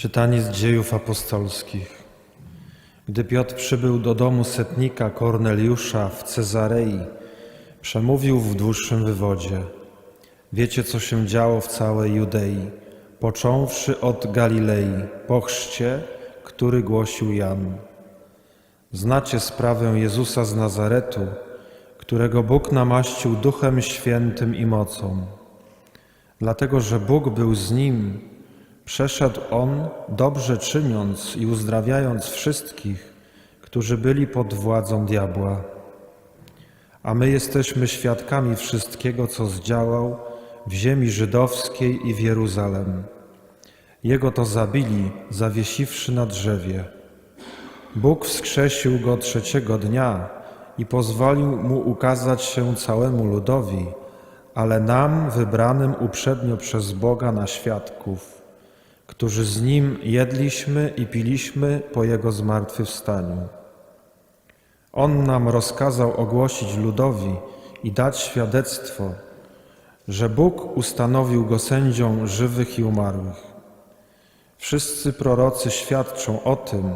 Czytanie z dziejów apostolskich. Gdy Piotr przybył do domu setnika Korneliusza w Cezarei, przemówił w dłuższym wywodzie. Wiecie, co się działo w całej Judei, począwszy od Galilei, po chrzcie, który głosił Jan. Znacie sprawę Jezusa z Nazaretu, którego Bóg namaścił Duchem Świętym i mocą. Dlatego, że Bóg był z nim, przeszedł on, dobrze czyniąc i uzdrawiając wszystkich, którzy byli pod władzą diabła. A my jesteśmy świadkami wszystkiego, co zdziałał w ziemi żydowskiej i w Jeruzalem. Jego to zabili, zawiesiwszy na drzewie. Bóg wskrzesił go trzeciego dnia i pozwolił mu ukazać się całemu ludowi, ale nam, wybranym uprzednio przez Boga na świadków, którzy z nim jedliśmy i piliśmy po jego zmartwychwstaniu. On nam rozkazał ogłosić ludowi i dać świadectwo, że Bóg ustanowił go sędzią żywych i umarłych. Wszyscy prorocy świadczą o tym,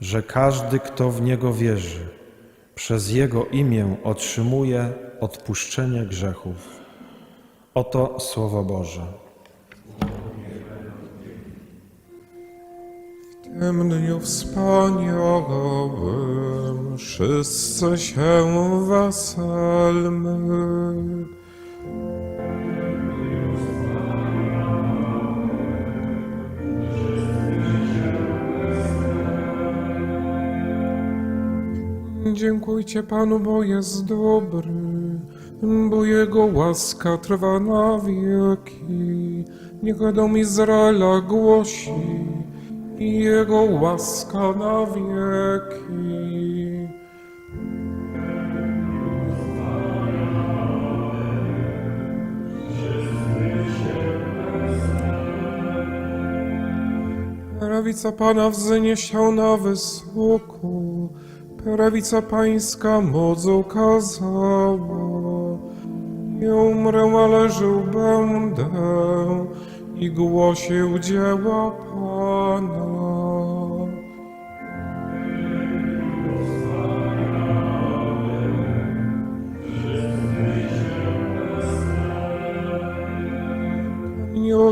że każdy, kto w Niego wierzy, przez Jego imię otrzymuje odpuszczenie grzechów. Oto Słowo Boże. W tym dniu wspaniałym wszyscy się weselmy. Dziękujcie Panu, bo jest dobry, bo Jego łaska trwa na wieki. Niech dom Izraela głosi i Jego łaska na wieki. Prawica Pana wzniesie na wysoko, prawica Pańska moc okazała. Nie umrę, ale żył będę i głosił dzieła Pana.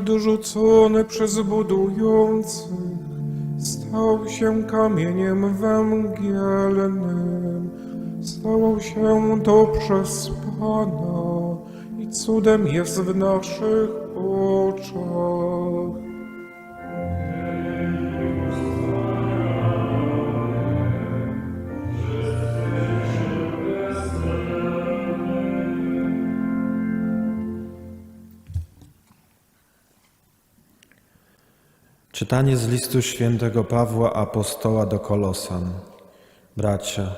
Nieodrzucony przez budujących, stał się kamieniem węgielnym. Stało się to przez Pana i cudem jest w naszych Czytanie z listu świętego Pawła Apostoła do Kolosan. Bracia,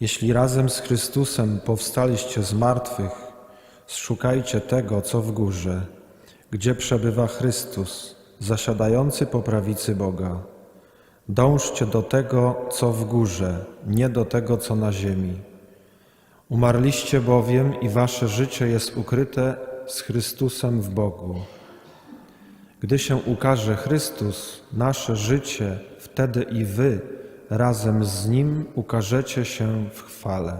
jeśli razem z Chrystusem powstaliście z martwych, szukajcie tego, co w górze, gdzie przebywa Chrystus, zasiadający po prawicy Boga. Dążcie do tego, co w górze, nie do tego, co na ziemi. Umarliście bowiem i wasze życie jest ukryte z Chrystusem w Bogu. Gdy się ukaże Chrystus, nasze życie, wtedy i wy razem z Nim ukażecie się w chwale.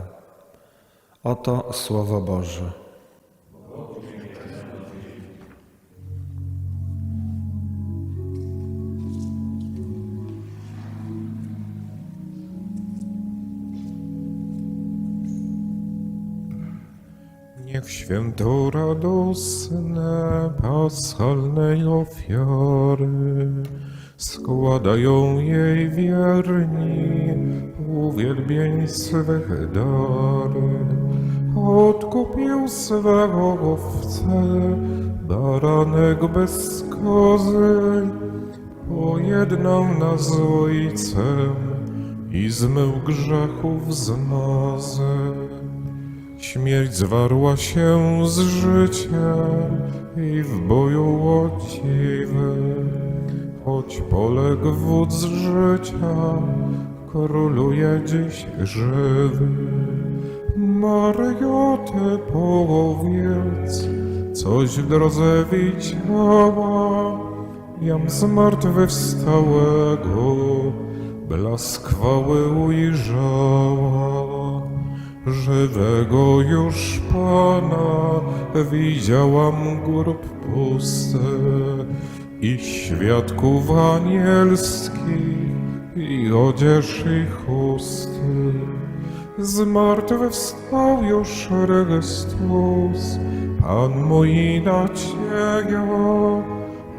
Oto Słowo Boże. Niech święto radosne paschalnej ofiary składają jej wierni uwielbień swych dary. Odkupił swe owce, baranek bez kozy, pojednał nas z Ojcem i zmył grzechów zmazę. Śmierć zwarła się z życiem i w boju łodziwy, choć poległ wódz życia, króluje dziś żywy. Maryjo, ty połowiec, coś w drodze widziała jam zmartwychwstałego, blask chwały ujrzała. Żywego już Pana widziałam grób pusty i świadków anielskich i odzież ich chusty. Zmartwychwstał już Chrystus, Pan mój nadzieja,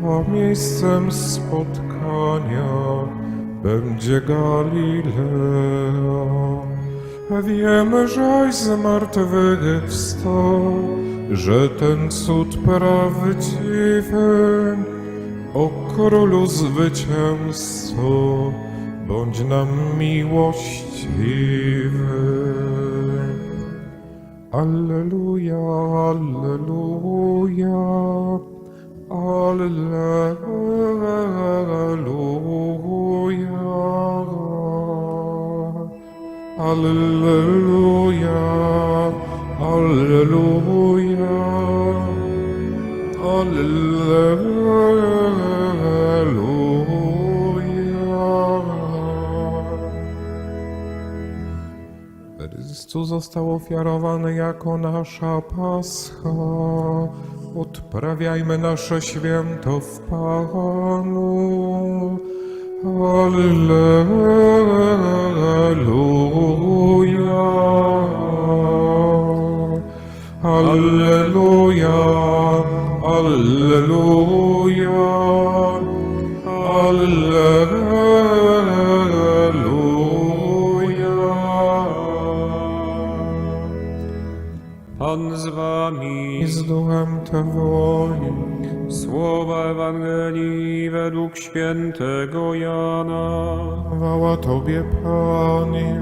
a miejscem spotkania będzie Galilea. Wiemy, żeś zmartwychwstał, że ten cud prawdziwy, o królu zwycięzco, bądź nam miłościwy. Alleluja, alleluja, alleluja. Alleluja, alleluja, alleluja. Chrystus został ofiarowany jako nasza Pascha. Odprawiajmy nasze święto w Panu. Alleluja. Alleluja. Alleluja. Pan z wami. Z duchem Twoim. Słowa Ewangelii według świętego Jana. Chwała Tobie, Panie.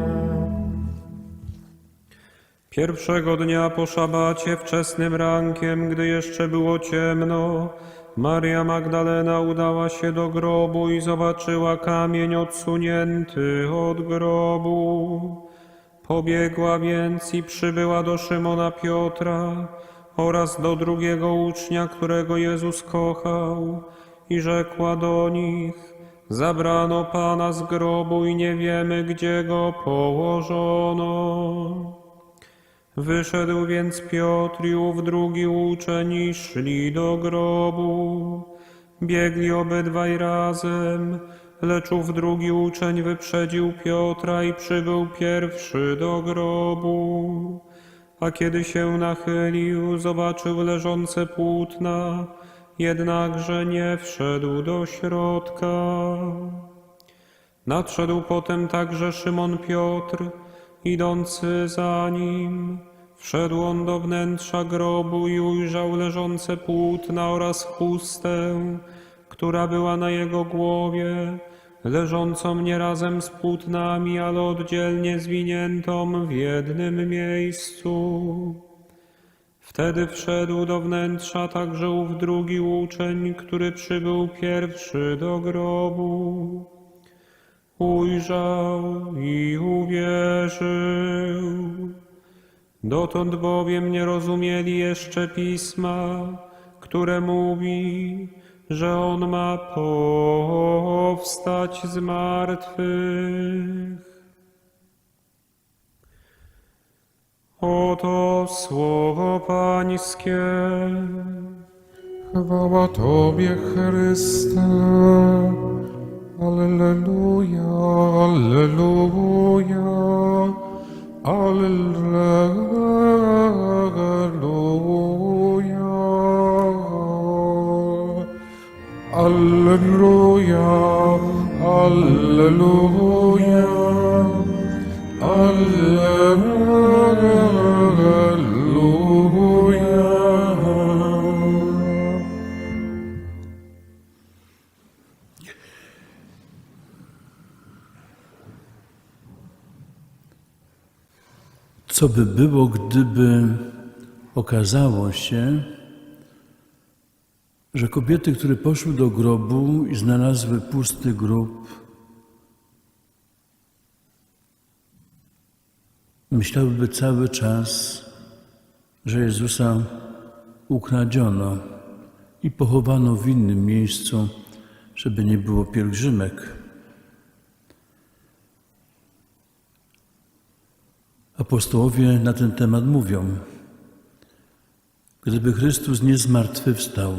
Pierwszego dnia po szabacie wczesnym rankiem, gdy jeszcze było ciemno, Maria Magdalena udała się do grobu i zobaczyła kamień odsunięty od grobu. Pobiegła więc i przybyła do Szymona Piotra oraz do drugiego ucznia, którego Jezus kochał, i rzekła do nich: Zabrano Pana z grobu i nie wiemy, gdzie go położono. Wyszedł więc Piotr i ów drugi uczeń i szli do grobu. Biegli obydwaj razem, lecz ów drugi uczeń wyprzedził Piotra i przybył pierwszy do grobu. A kiedy się nachylił, zobaczył leżące płótna, jednakże nie wszedł do środka. Nadszedł potem także Szymon Piotr, idący za nim. Wszedł on do wnętrza grobu i ujrzał leżące płótna oraz chustę, która była na jego głowie, leżącą nie razem z płótnami, ale oddzielnie zwiniętą w jednym miejscu. Wtedy wszedł do wnętrza także ów drugi uczeń, który przybył pierwszy do grobu. Ujrzał i uwierzył. Dotąd bowiem nie rozumieli jeszcze pisma, które mówi, że on ma powstać z martwych. Oto słowo Pańskie. Chwała Tobie, Chryste. Alleluja, alleluja, alleluja. Alleluja, alleluja, alleluja. Co by było, gdyby okazało się, że kobiety, które poszły do grobu i znalazły pusty grób, myślałyby cały czas, że Jezusa ukradziono i pochowano w innym miejscu, żeby nie było pielgrzymek. Apostołowie na ten temat mówią: Gdyby Chrystus nie zmartwychwstał,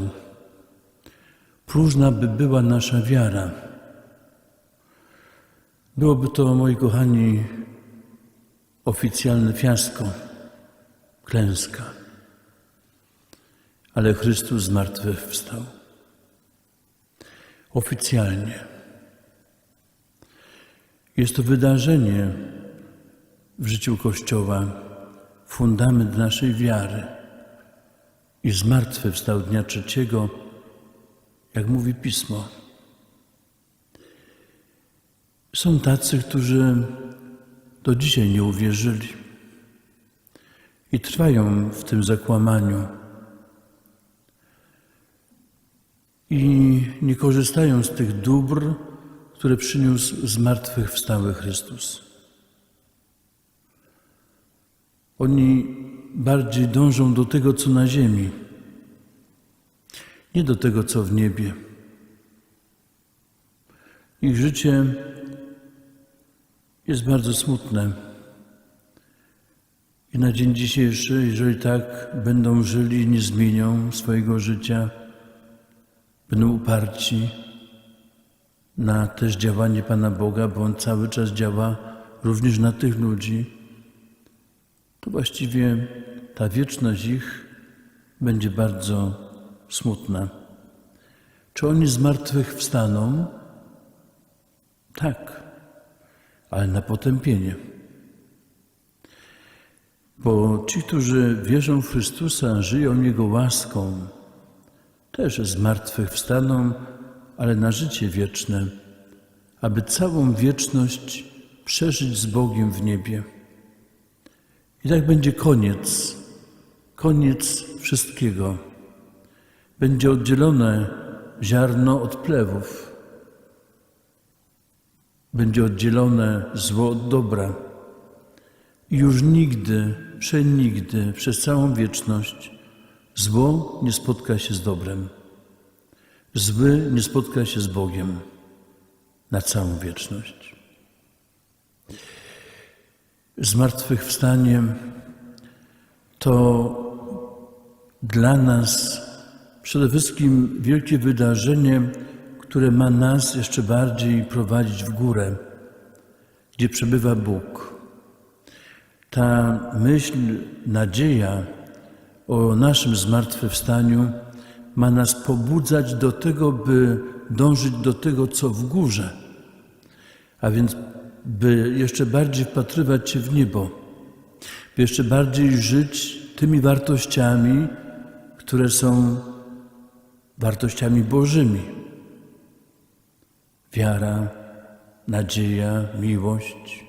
próżna by była nasza wiara. Byłoby to, moi kochani, oficjalne fiasko, klęska. Ale Chrystus zmartwychwstał. Oficjalnie. Jest to wydarzenie w życiu Kościoła, fundament naszej wiary. I zmartwychwstał dnia trzeciego, jak mówi Pismo. Są tacy, którzy do dzisiaj nie uwierzyli i trwają w tym zakłamaniu i nie korzystają z tych dóbr, które przyniósł zmartwychwstały Chrystus. Oni bardziej dążą do tego, co na ziemi, nie do tego, co w niebie. Ich życie jest bardzo smutne. I na dzień dzisiejszy, jeżeli tak będą żyli, nie zmienią swojego życia, będą uparci na też działanie Pana Boga, bo On cały czas działa również na tych ludzi, to właściwie ta wieczność ich będzie bardzo smutna. Czy oni z martwych wstaną? Tak, ale na potępienie. Bo ci, którzy wierzą w Chrystusa, żyją Jego łaską, też z martwych wstaną, ale na życie wieczne, aby całą wieczność przeżyć z Bogiem w niebie. I tak będzie koniec, koniec wszystkiego. Będzie oddzielone ziarno od plewów. Będzie oddzielone zło od dobra. I już nigdy, przenigdy, przez całą wieczność zło nie spotka się z dobrem. Zły nie spotka się z Bogiem na całą wieczność. Zmartwychwstanie to dla nas przede wszystkim wielkie wydarzenie, które ma nas jeszcze bardziej prowadzić w górę, gdzie przebywa Bóg. Ta myśl, nadzieja o naszym zmartwychwstaniu ma nas pobudzać do tego, by dążyć do tego, co w górze, a więc by jeszcze bardziej wpatrywać się w niebo, by jeszcze bardziej żyć tymi wartościami, które są wartościami Bożymi. Wiara, nadzieja, miłość,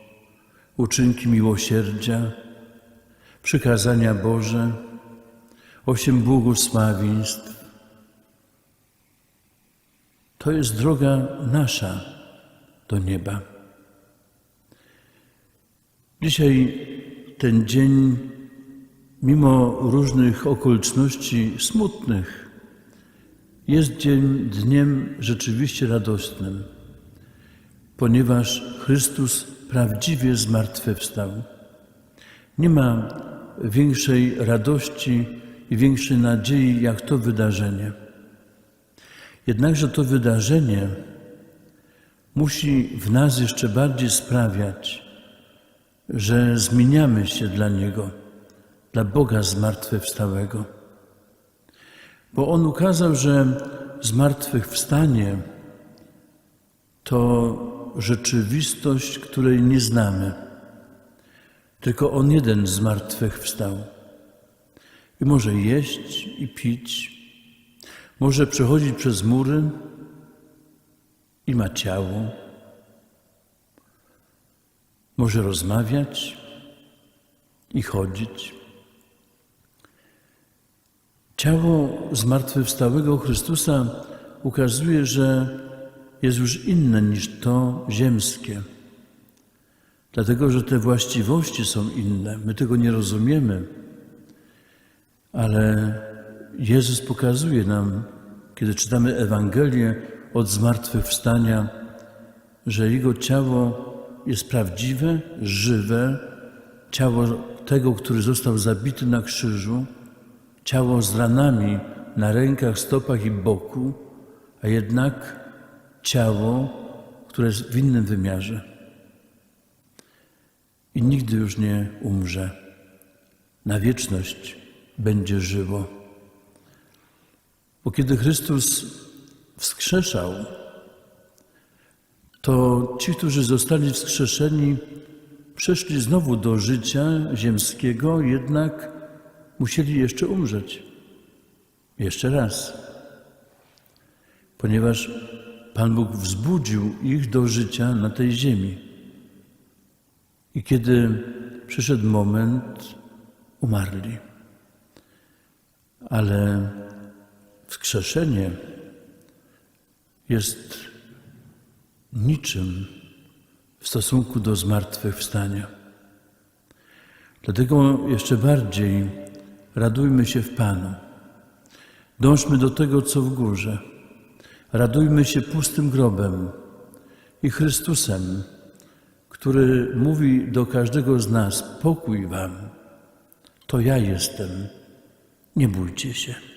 uczynki miłosierdzia, przykazania Boże, osiem błogosławieństw. To jest droga nasza do nieba. Dzisiaj ten dzień, mimo różnych okoliczności smutnych, jest dzień, dniem rzeczywiście radosnym, ponieważ Chrystus prawdziwie zmartwychwstał. Nie ma większej radości i większej nadziei jak to wydarzenie. Jednakże to wydarzenie musi w nas jeszcze bardziej sprawiać, że zmieniamy się dla Niego, dla Boga zmartwychwstałego. Bo On ukazał, że zmartwychwstanie to rzeczywistość, której nie znamy. Tylko On jeden zmartwychwstał. I może jeść i pić, może przechodzić przez mury i ma ciało, może rozmawiać i chodzić. Ciało zmartwychwstałego Chrystusa ukazuje, że jest już inne niż to ziemskie. Dlatego, że te właściwości są inne. My tego nie rozumiemy, ale Jezus pokazuje nam, kiedy czytamy Ewangelię, od zmartwychwstania, że Jego ciało jest prawdziwe, żywe, ciało tego, który został zabity na krzyżu, ciało z ranami na rękach, stopach i boku, a jednak ciało, które jest w innym wymiarze. I nigdy już nie umrze. Na wieczność będzie żyło. Bo kiedy Chrystus wskrzeszał, to ci, którzy zostali wskrzeszeni, przeszli znowu do życia ziemskiego, jednak musieli jeszcze umrzeć. Jeszcze raz. Ponieważ Pan Bóg wzbudził ich do życia na tej ziemi. I kiedy przyszedł moment, umarli. Ale wskrzeszenie jest niczym w stosunku do zmartwychwstania. Dlatego jeszcze bardziej radujmy się w Panu. Dążmy do tego, co w górze. Radujmy się pustym grobem i Chrystusem, który mówi do każdego z nas: Pokój Wam, to ja jestem, nie bójcie się.